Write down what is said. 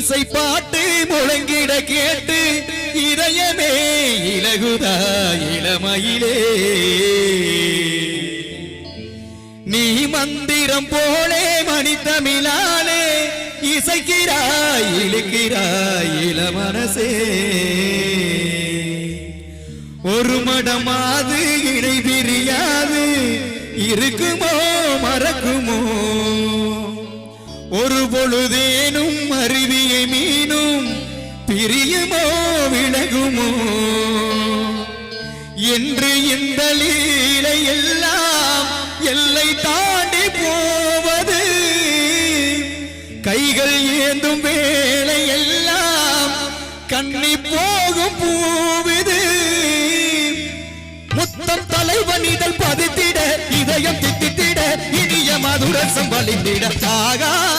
இசை பாட்டு முழங்கிட கேட்டு இதயமே இலகுதா இளமயிலே. நீ மந்திரம் போலே மணித்தமிழாலே இசைக்கிறாய் இழுக்கிறாய் இளமனசே. ஒரு மடமாது இணை பிரியாது இருக்குமோ மறக்குமோ? ஒரு பொழுதேனும் பிரியமோ விலகுமோ? என்று இந்த லீலை எல்லாம் எல்லை தாண்டி போவது. கைகள் ஏந்தும் வேலை எல்லாம் கண்ணி போகும் பூவிது. முத்தம் தலைவன் இதழ் பதித்திட இதயம் தித்தித்திட இனிய மதுரசம் வலிந்திட சாகா.